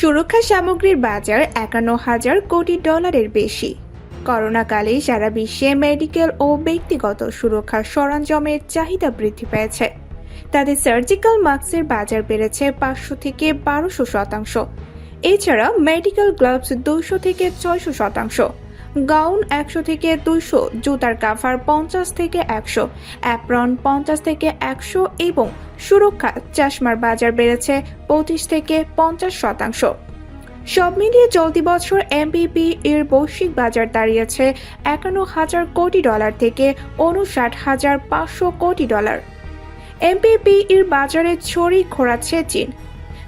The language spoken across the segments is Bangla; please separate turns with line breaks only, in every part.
সুরক্ষা সামগ্রীর বাজার একান্ন হাজার কোটি ডলারের বেশি। করোনাকালে সারা বিশ্বে মেডিকেল ও ব্যক্তিগত সুরক্ষা সরঞ্জামের চাহিদা বৃদ্ধি পেয়েছে। তাদের সার্জিক্যাল মাস্কের বাজার বেড়েছে পাঁচশো থেকে বারোশো শতাংশ। এছাড়া মেডিকেল গ্লাভস দুশো থেকে ছয়শো শতাংশ। গাউন একশো থেকে দুইশো, জুতার কাভার পঞ্চাশ থেকে একশো, অ্যাপ্রন পঞ্চাশ থেকে একশো এবং সুরক্ষা চশমার বাজার বেড়েছে পঁচিশ থেকে পঞ্চাশ শতাংশ। সব মিলিয়ে চলতি বছর এমপিপি এর বৈশ্বিক বাজার দাঁড়িয়েছে একান্ন হাজার কোটি ডলার থেকে উনষাট হাজার পাঁচশো কোটি ডলার। এমপিপি এর বাজারে ছড়ি ঘোরাচ্ছে চীন।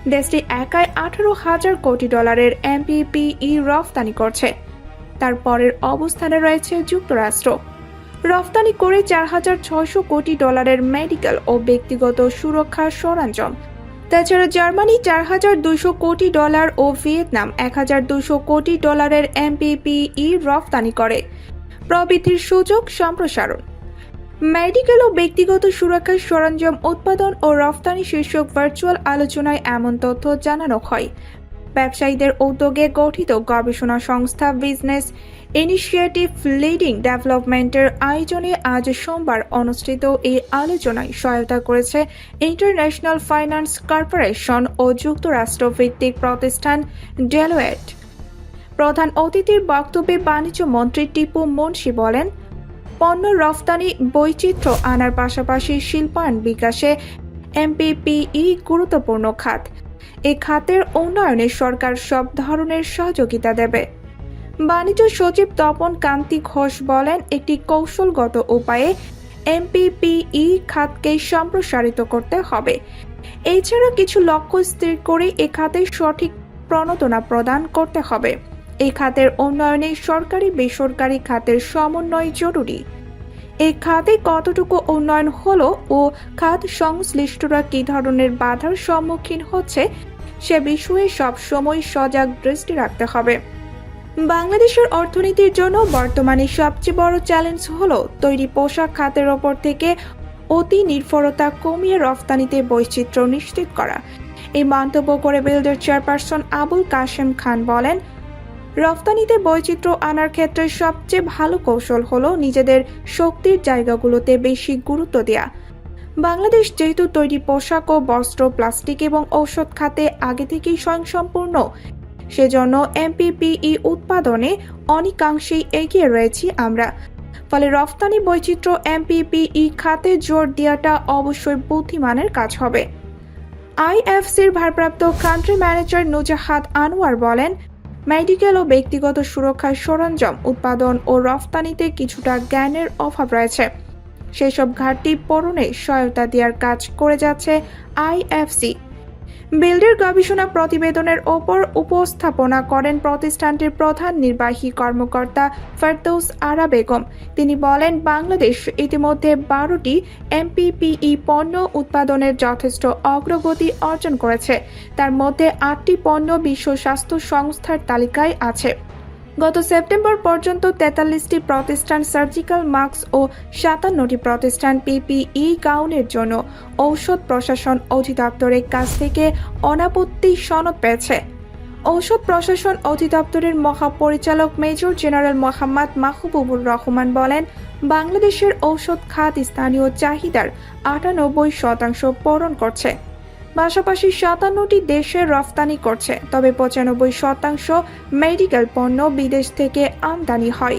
দেশটি একাই আঠারো হাজার কোটি ডলারের এমপিপিই রফতানি করছে। তার পরের অবস্থানে রয়েছে যুক্তরাষ্ট্র। রফতানি করে চার হাজার ছয়শো কোটি ডলারের মেডিকেল ও ব্যক্তিগত সুরক্ষা সরঞ্জাম। তাছাড়া জার্মানি চার হাজার দুইশো কোটি ডলার ও ভিয়েতনাম এক হাজার দুইশো কোটি ডলারের এমপিপিই রফতানি করে। প্রবৃদ্ধির সুযোগ সম্প্রসারণ। মেডিকেল ও ব্যক্তিগত সুরক্ষার সরঞ্জাম উৎপাদন ও রফতানি শীর্ষক ভার্চুয়াল আলোচনায় এমন তথ্য জানানো হয়। ব্যবসায়ীদের উদ্যোগে গঠিত গবেষণা সংস্থা বিজনেস ইনিশিয়েটিভ লিডিং ডেভেলপমেন্টের আয়োজনে আজ সোমবার অনুষ্ঠিত এই আলোচনায় সহায়তা করেছে ইন্টারন্যাশনাল ফাইন্যান্স কর্পোরেশন ও যুক্তরাষ্ট্র ভিত্তিক প্রতিষ্ঠান ডেলোয়েট। প্রধান অতিথির বক্তব্যে বাণিজ্য মন্ত্রী টিপু মুন্সি বলেন, পণ্য রফতানি বৈচিত্র্য আনার পাশাপাশি শিল্পায়ন বিকাশে এমপিপিই গুরুত্বপূর্ণ খাত। এই খাতের উন্নয়নে সরকার সব ধরনের সহযোগিতা দেবে। বাণিজ্য সচিব তপন কান্তি ঘোষ বলেন, একটি কৌশলগত উপায়ে এমপিপিই খাতকে সম্প্রসারিত করতে হবে। এছাড়া কিছু লক্ষ্য স্থির করে এ খাতে সঠিক প্রণোদনা প্রদান করতে হবে। এই খাতের উন্নয়নে সরকারি বেসরকারি খাতের সমন্বয় জরুরি। এই খাতে কতটুকু উন্নয়ন হলো ও খাত সংশ্লিষ্টরা কি ধরনের বাধার সম্মুখীন হচ্ছে সে বিষয়ে সবসময় সজাগ দৃষ্টি রাখতে হবে। বাংলাদেশের অর্থনীতির জন্য বর্তমানে সবচেয়ে বড় চ্যালেঞ্জ হলো তৈরি পোশাক খাতের ওপর থেকে অতি নির্ভরতা কমিয়ে রফতানিতে বৈচিত্র্য নিশ্চিত করা। এই মন্তব্য করে বিলডার চেয়ারপারসন আবুল কাশেম খান বলেন, রফতানিতে বৈচিত্র্য আনার ক্ষেত্রে সবচেয়ে ভালো কৌশল হলো নিজেদের শক্তির জায়গাগুলোতে বেশি গুরুত্ব দেওয়া বাংলাদেশ যেহেতু তৈরি পোশাক ও বস্ত্র, প্লাস্টিক এবং ঔষধ খাতে আগে থেকেই স্বয়ংসম্পূর্ণ, সেজন্য এমপিপিই উৎপাদনে অনেকাংশেই এগিয়ে রয়েছি আমরা। ফলে রফতানি বৈচিত্র্য এমপিপিই খাতে জোর দেওয়াটা অবশ্যই বুদ্ধিমানের কাজ হবে। আইএফসির ভারপ্রাপ্ত কান্ট্রি ম্যানেজার নুজাহাত আনোয়ার বলেন, মেডিকেল ও ব্যক্তিগত সুরক্ষার সরঞ্জাম, উৎপাদন ও রফতানিতে কিছুটা জ্ঞানের অভাব রয়েছে। সেসব ঘাটতি পূরণে সহায়তা দেওয়ার কাজ করে যাচ্ছে আইএফসি বিল্ডের গবেষণা প্রতিবেদনের ওপর উপস্থাপনা করেন প্রতিষ্ঠানটির প্রধান নির্বাহী কর্মকর্তা ফেরদৌস আরা বেগম। তিনি বলেন, বাংলাদেশ ইতিমধ্যে বারোটি এমপিপিই পণ্য উৎপাদনের যথেষ্ট অগ্রগতি অর্জন করেছে। তার মধ্যে আটটি পণ্য বিশ্ব স্বাস্থ্য সংস্থার তালিকায় আছে। গত সেপ্টেম্বর পর্যন্ত তেতাল্লিশটি প্রতিষ্ঠান সার্জিক্যাল মাস্ক ও সাতান্নটি প্রতিষ্ঠান পিপিই গাউনের জন্য ঔষধ প্রশাসন অধিদপ্তরের কাছ থেকে অনাপত্তি সনদ পেয়েছে। ঔষধ প্রশাসন অধিদপ্তরের মহাপরিচালক মেজর জেনারেল মোহাম্মদ মাহবুবুর রহমান বলেন, বাংলাদেশের ঔষধ খাত স্থানীয় চাহিদার আটানব্বই শতাংশ পূরণ করছে। পাশাপাশি সাতান্নটি দেশে রফতানি করছে তবে পঁচানব্বই শতাংশ মেডিকেল পণ্য বিদেশ থেকে আমদানি হয়।